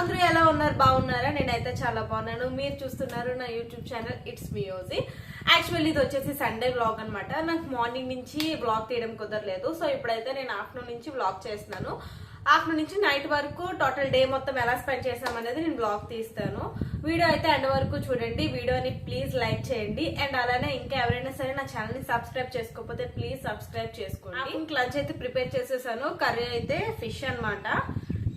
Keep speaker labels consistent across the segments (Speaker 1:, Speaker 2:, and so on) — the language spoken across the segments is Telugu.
Speaker 1: అందరూ ఎలా ఉన్నారు? బాగున్నారా? నేనైతే చాలా బాగున్నాను. మీరు చూస్తున్నారు నా యూట్యూబ్ ఛానల్ ఇట్స్ మియోజీ యాక్చువల్లీ ఇది వచ్చేసి సండే వ్లాగ్ అన్నమాట. నాకు మార్నింగ్ నుంచి వ్లాగ్ తీయడం కుదరలేదు. సో ఇప్పుడైతే నేను ఆఫ్టర్నూన్ నుంచి వ్లాగ్ చేస్తున్నాను. ఆఫ్టర్నూన్ నుంచి నైట్ వరకు టోటల్ డే మొత్తం ఎలా స్పెండ్ చేసాం అనేది నేను బ్లాగ్ తీస్తాను. వీడియో అయితే ఎండ్ వరకు చూడండి. వీడియోని ప్లీజ్ లైక్ చేయండి. అండ్ అలానే ఇంకా ఎవరైనా సరే నా ఛానల్ని సబ్స్క్రైబ్ చేసుకోకపోతే ప్లీజ్ సబ్స్క్రైబ్ చేసుకోండి. ఇంక లంచ్ అయితే ప్రిపేర్ చేసేసాను. కర్రీ అయితే ఫిష్ అన్నమాట.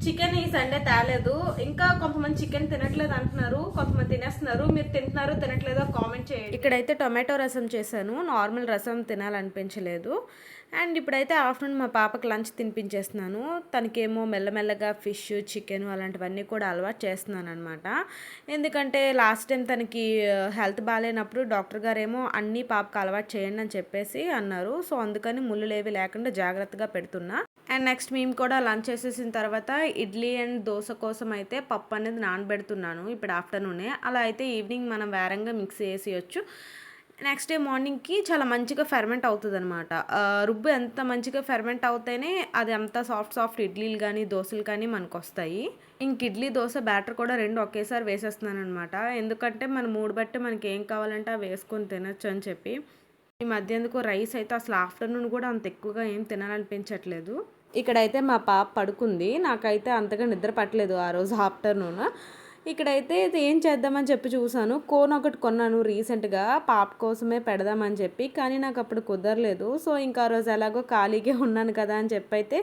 Speaker 1: చికెన్ ఈ సండే తేలేదు. ఇంకా కొంతమంది చికెన్ తినట్లేదు అంటున్నారు కొంతమంది తినేస్తున్నారు. మీరు తింటున్నారు తినట్లేదో కామెంట్ చేయండి. ఇక్కడైతే టొమాటో రసం చేశాను. నార్మల్ రసం తినాలనిపించలేదు. అండ్ ఇప్పుడైతే ఆఫ్టర్నూన్ మా పాపకు లంచ్ తినిపించేస్తున్నాను. తనకేమో మెల్లమెల్లగా ఫిష్ చికెన్ అలాంటివన్నీ కూడా అలవాటు చేస్తున్నాను అనమాట ఎందుకంటే లాస్ట్ టైం తనకి హెల్త్ బాగాలేనప్పుడు డాక్టర్ గారేమో అన్నీ పాపకు అలవాటు చేయండి అని చెప్పేసి అన్నారు. సో అందుకని ముళ్ళులేవి లేకుండా జాగ్రత్తగా పెడుతున్నా. అండ్ నెక్స్ట్ మేము కూడా లంచ్ చేసేసిన తర్వాత ఇడ్లీ అండ్ దోశ కోసం అయితే పప్పు అనేది నానబెడుతున్నాను. ఇప్పుడు ఆఫ్టర్నూనే. అలా అయితే ఈవినింగ్ మనం వేరంగా మిక్స్ చేసేయచ్చు. నెక్స్ట్ డే మార్నింగ్కి చాలా మంచిగా ఫెర్మెంట్ అవుతుంది అనమాట రుబ్బు ఎంత మంచిగా ఫెర్మెంట్ అవుతేనే అది అంత సాఫ్ట్ సాఫ్ట్ ఇడ్లీలు కానీ దోశలు కానీ మనకు వస్తాయి ఇంక ఇడ్లీ దోశ బ్యాటర్ కూడా రెండు ఒకేసారి వేసేస్తున్నాను అనమాట ఎందుకంటే మన మూడు బట్టి మనకి ఏం కావాలంటే అవి వేసుకొని తినొచ్చు అని చెప్పి. ఈ మధ్య ఎందుకు రైస్ అయితే అసలు ఆఫ్టర్నూన్ కూడా అంత ఎక్కువగా ఏం తినాలనిపించట్లేదు. ఇక్కడైతే మా పాప పడుకుంది. నాకైతే అంతగా నిద్ర పట్టలేదు ఆ రోజు ఆఫ్టర్నూన్ ఇక్కడైతే ఇది ఏం చేద్దామని చెప్పి చూసాను కోన్ ఒకటి కొన్నాను రీసెంట్గా. పాప కోసమే పెడదామని చెప్పి కానీ నాకు అప్పుడు కుదరలేదు. సో ఇంకా ఆ రోజు ఎలాగో ఖాళీగా ఉన్నాను కదా అని చెప్పి అయితే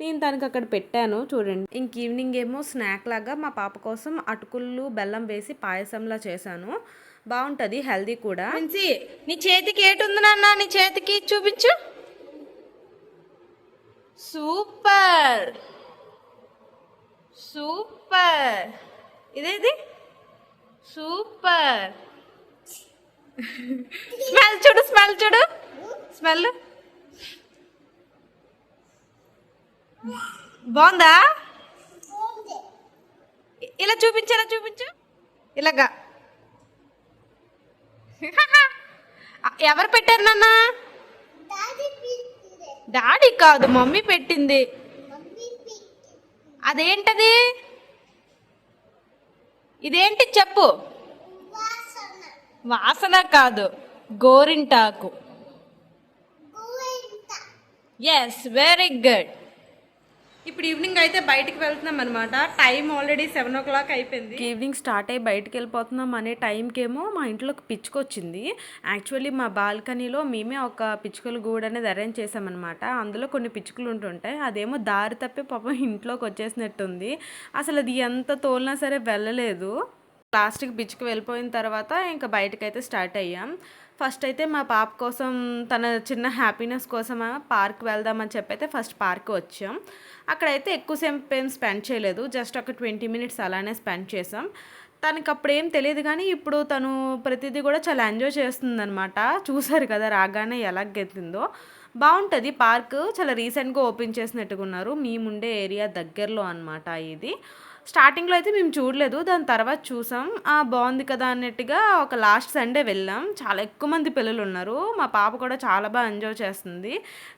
Speaker 1: నేను తనకి అక్కడ పెట్టాను. చూడండి. ఇంక ఈవినింగ్ ఏమో స్నాక్ లాగా మా పాప కోసం అటుకులు బెల్లం వేసి పాయసంలా చేశాను. బాగుంటుంది హెల్దీ కూడా.
Speaker 2: నీ చేతికి ఏటుంది నాన్న? నీ చేతికి చూపించు. సూపర్. సూపర్. ఇదేది? సూపర్. స్మెల్ చూడు స్మెల్ చూడు. స్మెల్. బాగుందా? ఇలా చూపించు ఇలా చూపించు. ఇలాగా. ఎవరు పెట్టారు నాన్న? డాడీ కాదు మమ్మీ పెట్టింది. అదేంటది? ఇదేంటి చెప్పు? వాసన. కాదు గోరింటాకు. ఎస్ వెరీ గుడ్
Speaker 1: ఇప్పుడు ఈవినింగ్ అయితే బయటికి వెళ్తున్నాం అనమాట time already seven o'clock అయిపోయింది ఈవినింగ్ స్టార్ట్ అయ్యి బయటికి వెళ్ళిపోతున్నాం అనే టైంకేమో మా ఇంట్లో ఒక పిచ్చుక వచ్చింది యాక్చువల్లీ మా బాల్కనీలో మేమే ఒక పిచ్చుకల గూడు అనేది అరేంజ్ చేసామన్నమాట అందులో కొన్ని పిచ్చుకలు ఉంటుంటాయి. అదేమో దారి తప్పి పాపం ఇంట్లోకి వచ్చేసినట్టుంది. అసలు అది ఎంత తోలినా సరే వెళ్ళలేదు. ప్లాస్టిక్ బిచ్చుకు వెళ్ళిపోయిన తర్వాత ఇంకా బయటకైతే స్టార్ట్ అయ్యాం. ఫస్ట్ అయితే మా పాప కోసం తన చిన్న హ్యాపీనెస్ కోసం పార్క్ వెళ్దామని చెప్పి అయితే ఫస్ట్ పార్క్ వచ్చాం. అక్కడైతే ఎక్కువసేపు ఏం స్పెండ్ చేయలేదు జస్ట్ ఒక ట్వంటీ మినిట్స్ అలానే స్పెండ్ చేసాం తనకి అప్పుడు ఏం తెలియదు కానీ ఇప్పుడు తను ప్రతిదీ కూడా చాలా ఎంజాయ్ చేస్తుందనమాట చూసారు కదా రాగానే ఎలా గెత్తిందో బాగుంటుంది పార్క్ చాలా రీసెంట్గా ఓపెన్ చేసినట్టుగా ఉన్నారు. మేముండే ఏరియా దగ్గరలో అనమాట ఇది. స్టార్టింగ్లో అయితే మేము చూడలేదు. దాని తర్వాత చూసాం. ఆ బాగుంది కదా అన్నట్టుగా ఒక లాస్ట్ సండే వెళ్ళాం. చాలా ఎక్కువ మంది పిల్లలు ఉన్నారు మా పాప కూడా చాలా బాగా ఎంజాయ్ చేస్తుంది.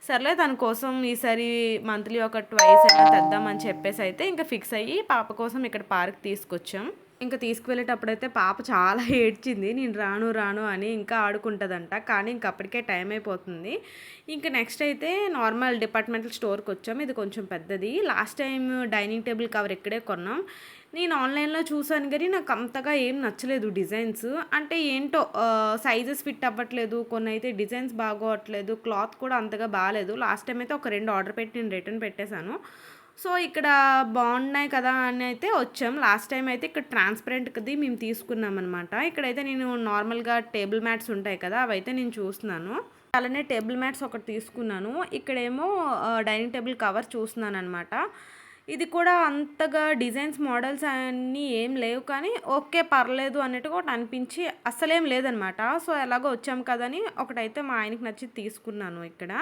Speaker 1: సర్లే దాని కోసం ఈసారి మంత్లీ ఒక ట్వైస్ అయినా తెద్దామని చెప్పేసి అయితే ఇంకా ఫిక్స్ అయ్యి పాప కోసం ఇక్కడ పార్క్ తీసుకొచ్చాం. ఇంకా తీసుకువెళ్ళేటప్పుడైతే పాప చాలా ఏడ్చింది నేను రాను రాను అని ఇంకా ఆడుకుంటుందంట. కానీ ఇంక అప్పటికే టైం అయిపోతుంది. ఇంకా నెక్స్ట్ అయితే నార్మల్ డిపార్ట్మెంటల్ స్టోర్కి వచ్చాం. ఇది కొంచెం పెద్దది. Last time dining table cover ఇక్కడే కొన్నాం. నేను ఆన్లైన్లో చూసాను కానీ నాకు అంతగా ఏం నచ్చలేదు డిజైన్స్. అంటే ఏంటో సైజెస్ ఫిట్ అవ్వట్లేదు. కొన్ని అయితే డిజైన్స్ బాగోవట్లేదు. క్లాత్ కూడా అంతగా బాగాలేదు. లాస్ట్ టైం అయితే ఒక రెండు ఆర్డర్ పెట్టి నేను రిటర్న్ పెట్టేశాను. సో ఇక్కడ బాగున్నాయి కదా అని అయితే వచ్చాం. లాస్ట్ టైం అయితే ఇక్కడ ట్రాన్స్పరెంట్ది మేము తీసుకున్నాం అనమాట ఇక్కడైతే నేను నార్మల్గా టేబుల్ మ్యాట్స్ ఉంటాయి కదా అవైతే నేను చూస్తున్నాను. అలానే టేబుల్ మ్యాట్స్ ఒకటి తీసుకున్నాను. ఇక్కడేమో డైనింగ్ టేబుల్ కవర్ చూస్తున్నాను అనమాట ఇది కూడా అంతగా డిజైన్స్ మోడల్స్ అన్నీ ఏం లేవు కానీ ఓకే పర్లేదు అన్నట్టుగా ఒకటి అనిపించి అసలేం లేదనమాట సో ఎలాగో వచ్చాం కదని ఒకటైతే మా ఆయనకి నచ్చి తీసుకున్నాను ఇక్కడ.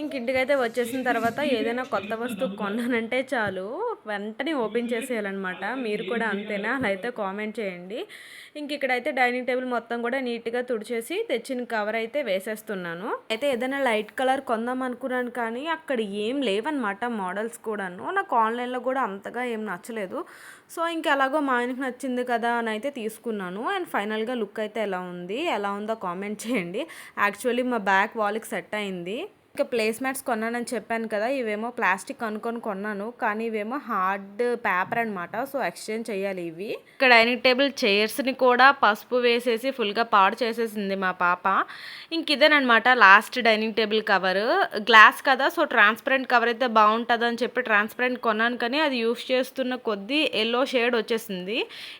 Speaker 1: ఇంక ఇంటికైతే వచ్చేసిన తర్వాత ఏదైనా కొత్త వస్తువు కొన్నానంటే చాలు వెంటనే ఓపెన్ చేసేయాలన్నమాట. మీరు కూడా అంతేనా? అలా అయితే కామెంట్ చేయండి. ఇంక ఇక్కడైతే డైనింగ్ టేబుల్ మొత్తం కూడా నీట్గా తుడిచేసి తెచ్చిన కవర్ అయితే వేసేస్తున్నాను. అయితే ఏదైనా లైట్ కలర్ కొందాం అనుకున్నాను కానీ అక్కడ ఏం లేవన్నమాట మోడల్స్ కూడాను. నాకు ఆన్లైన్లో కూడా అంతగా ఏం నచ్చలేదు. సో ఇంక ఎలాగో మా ఆయనకి నచ్చింది కదా అని అయితే తీసుకున్నాను. అండ్ ఫైనల్గా లుక్ అయితే ఎలా ఉంది? ఎలా ఉందో కామెంట్ చేయండి. యాక్చువల్లీ మా బ్యాక్ వాల్కి సెట్ అయింది. ఇంకా ప్లేస్మెంట్స్ కొన్నానని చెప్పాను కదా ఇవేమో ప్లాస్టిక్ అనుకొని కొన్నాను. కానీ ఇవేమో హార్డ్ పేపర్ అన్నమాట. సో ఎక్స్చేంజ్ చేయాలి ఇవి. ఇక్కడ డైనింగ్ టేబుల్ చైర్స్ని కూడా పసుపు వేసేసి ఫుల్గా పాడు చేసేసింది మా పాప. ఇంక ఇదేనమాట last dining table cover glass కదా సో ట్రాన్స్పరెంట్ కవర్ అయితే బాగుంటుంది అని చెప్పి ట్రాన్స్పరెంట్ కొన్నాను కానీ అది యూస్ చేస్తున్న కొద్దీ ఎల్లో షేడ్ వచ్చేసింది.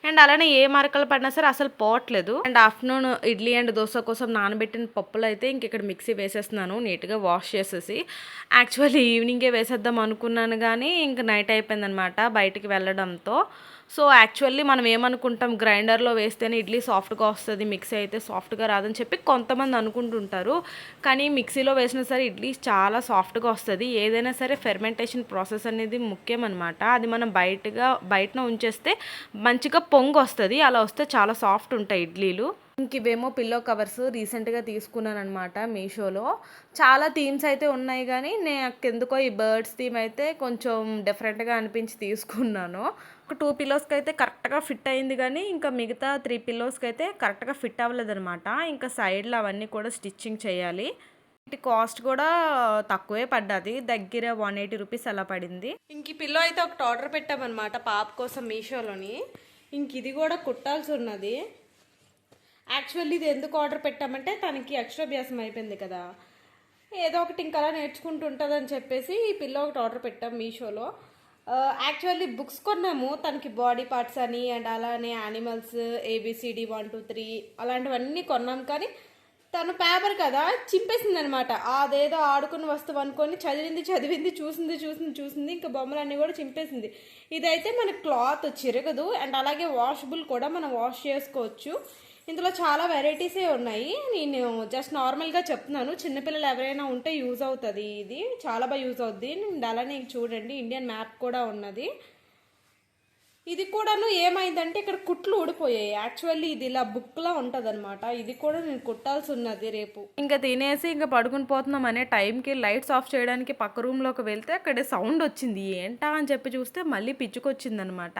Speaker 1: అండ్ అలానే ఏ మరకలు పడినా సరే అసలు పోవట్లేదు. And afternoon idli and dosa కోసం నానబెట్టిన పప్పులు అయితే ఇంక ఇక్కడ మిక్సీ వేసేస్తున్నాను నీట్గా వాష్ చేసేసి. యాక్చువల్లీ ఈవినింగే వేసేద్దాం అనుకున్నాను కానీ ఇంక నైట్ అయిపోయిందనమాట బయటికి వెళ్ళడంతో. సో యాక్చువల్లీ మనం ఏమనుకుంటాం గ్రైండర్లో వేస్తేనే ఇడ్లీ సాఫ్ట్గా వస్తుంది మిక్సీ అయితే సాఫ్ట్గా రాదని చెప్పి కొంతమంది అనుకుంటుంటారు. కానీ మిక్సీలో వేసినా సరే ఇడ్లీ చాలా సాఫ్ట్గా వస్తుంది. ఏదైనా సరే ఫెర్మెంటేషన్ ప్రాసెస్ అనేది ముఖ్యం అనమాట అది మనం బయటగా బయటన ఉంచేస్తే మంచిగా పొంగు వస్తుంది అలా వస్తే చాలా సాఫ్ట్ ఉంటాయి ఇడ్లీలు. ఇంక ఇవేమో పిల్లో కవర్స్ రీసెంట్గా తీసుకున్నాను అనమాట మీషోలో. చాలా థీమ్స్ అయితే ఉన్నాయి కానీ నాకు ఎందుకో ఈ బర్డ్స్ థీమ్ అయితే కొంచెం డిఫరెంట్గా అనిపించి తీసుకున్నాను. ఒక టూ పిల్లోస్కి అయితే కరెక్ట్గా ఫిట్ అయింది కానీ ఇంకా మిగతా త్రీ పిల్లోస్కి అయితే కరెక్ట్గా ఫిట్ అవ్వలేదన్నమాట. ఇంకా సైడ్లో అవన్నీ కూడా స్టిచ్చింగ్ చేయాలి. వీటి కాస్ట్ కూడా తక్కువే పడ్డది. దగ్గర వన్ ఎయిటీ రూపీస్ అలా పడింది. ఇంక పిల్లో అయితే ఒకటి ఆర్డర్ పెట్టామన్నమాట పాప కోసం మీషోలోని. ఇంక ఇది కూడా కుట్టాల్సి ఉన్నది. యాక్చువల్లీ ఇది ఎందుకు ఆర్డర్ పెట్టామంటే తనకి అక్షరాభ్యాసం అయిపోయింది కదా. ఏదో ఒకటి ఇంకా అలా నేర్చుకుంటూ ఉంటుందని చెప్పేసి ఈ పిల్ల ఒకటి ఆర్డర్ పెట్టాం మీషోలో. యాక్చువల్లీ బుక్స్ కొన్నాము. తనకి బాడీ పార్ట్స్ అని అండ్ అలానే animals ABCD one two three అలాంటివన్నీ కొన్నాం. కానీ తను పేపర్ కదా చింపేసింది అనమాట అదేదో ఆడుకున్న వస్తువు అనుకొని చదివింది చదివింది చూసింది చూసింది చూసింది. ఇంకా బొమ్మలన్నీ కూడా చింపేసింది. ఇదైతే మన క్లాత్ చిరగదు. అండ్ అలాగే వాషబుల్ కూడా మనం వాష్ చేసుకోవచ్చు. ఇందులో చాలా వెరైటీసే ఉన్నాయి. నేను జస్ట్ నార్మల్గా చెప్తున్నాను. చిన్నపిల్లలు ఎవరైనా ఉంటే యూజ్ అవుతుంది ఇది. చాలా బాగా యూజ్ అవుద్ది. అలానే చూడండి ఇండియన్ మ్యాప్ కూడా ఉన్నది. ఇది కూడాను ఏమైందంటే ఇక్కడ కుట్లు ఊడిపోయాయి. యాక్చువల్లీ ఇది ఇలా బుక్లా ఉంటుంది అనమాట ఇది కూడా నేను కుట్టాల్సి ఉన్నది రేపు. ఇంకా తినేసి ఇంకా పడుకుని పోతున్నాం అనే టైంకి లైట్స్ ఆఫ్ చేయడానికి పక్క రూమ్లోకి వెళ్తే అక్కడ సౌండ్ వచ్చింది. ఏంటా అని చెప్పి చూస్తే మళ్ళీ పిచ్చుకొచ్చింది అనమాట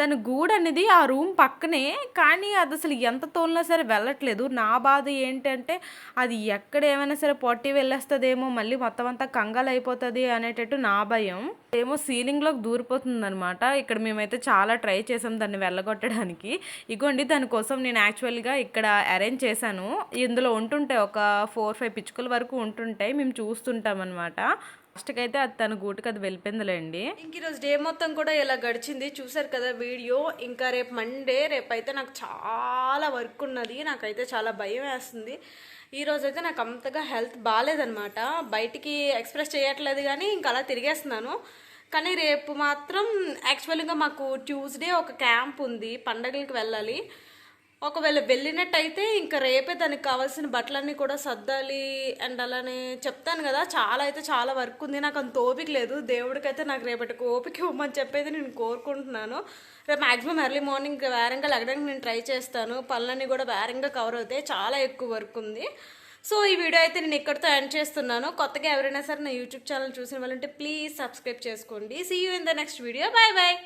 Speaker 1: దాని గూడు అనేది ఆ రూమ్ పక్కనే కానీ అది అసలు ఎంత తోలినా సరే వెళ్ళట్లేదు. నా బాధ ఏంటంటే అది ఎక్కడ ఏమైనా సరే పొట్టి వెళ్ళేస్తుందేమో మళ్ళీ మొత్తం అంతా కంగాలు అయిపోతుంది అనేటట్టు నా భయం. ఏమో సీలింగ్లోకి దూరిపోతుంది అనమాట ఇక్కడ మేమైతే చాలా ట్రై చేసాం దాన్ని వెళ్ళగొట్టడానికి. ఇగోండి దానికోసం నేను యాక్చువల్గా ఇక్కడ అరేంజ్ చేశాను. ఇందులో ఉంటుంటాయి ఒక ఫోర్ ఫైవ్ పిచ్చుకల వరకు ఉంటుంటాయి. మేము చూస్తుంటాం అనమాట ఫస్ట్కి అయితే అది తన గూటికి అది వెళ్ళిపోయిందిలేండి. ఇంక ఈరోజు డే మొత్తం కూడా ఇలా గడిచింది. చూసారు కదా వీడియో? ఇంకా రేపు మండే రేపు అయితే నాకు చాలా వర్క్ ఉన్నది. నాకైతే చాలా భయం వేస్తుంది. ఈరోజు అయితే నాకు అంతగా హెల్త్ బాగాలేదనమాట బయటికి ఎక్స్ప్రెస్ చేయట్లేదు కానీ ఇంకా అలా తిరిగేస్తున్నాను. కానీ రేపు మాత్రం యాక్చువల్గా మాకు ట్యూస్డే ఒక క్యాంప్ ఉంది పండగలకి వెళ్ళాలి. ఒకవేళ వెళ్ళినట్టయితే ఇంకా రేపే దానికి కావాల్సిన బట్టలన్నీ కూడా సర్దాలి అండ్ అలానే చెప్తాను కదా. చాలా అయితే చాలా వర్క్ ఉంది నాకు అంత ఓపిక లేదు. దేవుడికైతే నాకు రేపటికి ఓపిక ఇవ్వమని చెప్పేది నేను కోరుకుంటున్నాను. రేపు మాక్సిమం ఎర్లీ మార్నింగ్ వేరంగా లెగడానికి నేను ట్రై చేస్తాను. పనులన్నీ కూడా వేరంగా కవర్ అవుతాయి. చాలా ఎక్కువ వర్క్ ఉంది. సో ఈ వీడియో అయితే నేను ఇక్కడితో ఎండ్ చేస్తున్నాను. కొత్తగా ఎవరైనా సరే నా యూట్యూబ్ ఛానల్ చూసిన వాళ్ళంటే ప్లీజ్ సబ్స్క్రైబ్ చేసుకోండి. See you in the next video bye bye